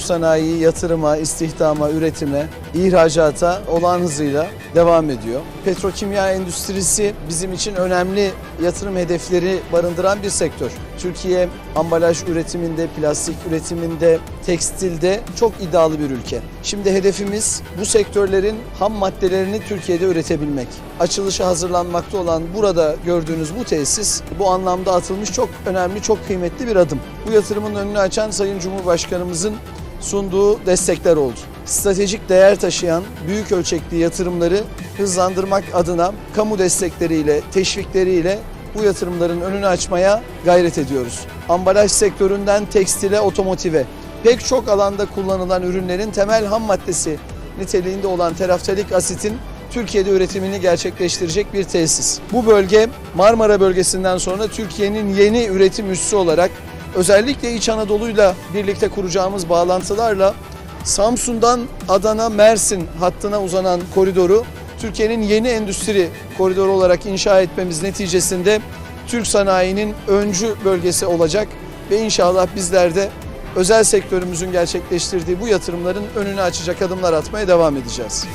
sanayi yatırıma, istihdama, üretime, ihracata olağan hızıyla devam ediyor. Petrokimya endüstrisi bizim için önemli yatırım hedefleri barındıran bir sektör. Türkiye ambalaj üretiminde, plastik üretiminde, tekstilde çok iddialı bir ülke. Şimdi hedefimiz bu sektörlerin ham maddelerini Türkiye'de üretebilmek. Açılışı hazırlanmakta olan burada gördüğünüz bu tesis bu anlamda atılmış çok önemli, çok kıymetli bir adım. Bu yatırımın önünü açan Sayın Cumhurbaşkanımızın sunduğu destekler oldu. Stratejik değer taşıyan büyük ölçekli yatırımları hızlandırmak adına kamu destekleriyle, teşvikleriyle bu yatırımların önünü açmaya gayret ediyoruz. Ambalaj sektöründen tekstile, otomotive pek çok alanda kullanılan ürünlerin temel ham maddesi niteliğinde olan teraftalik asitin Türkiye'de üretimini gerçekleştirecek bir tesis. Bu bölge Marmara bölgesinden sonra Türkiye'nin yeni üretim üssü olarak özellikle İç Anadolu'yla birlikte kuracağımız bağlantılarla Samsun'dan Adana Mersin hattına uzanan koridoru Türkiye'nin yeni endüstri koridoru olarak inşa etmemiz neticesinde Türk sanayinin öncü bölgesi olacak ve inşallah bizler de özel sektörümüzün gerçekleştirdiği bu yatırımların önünü açacak adımlar atmaya devam edeceğiz.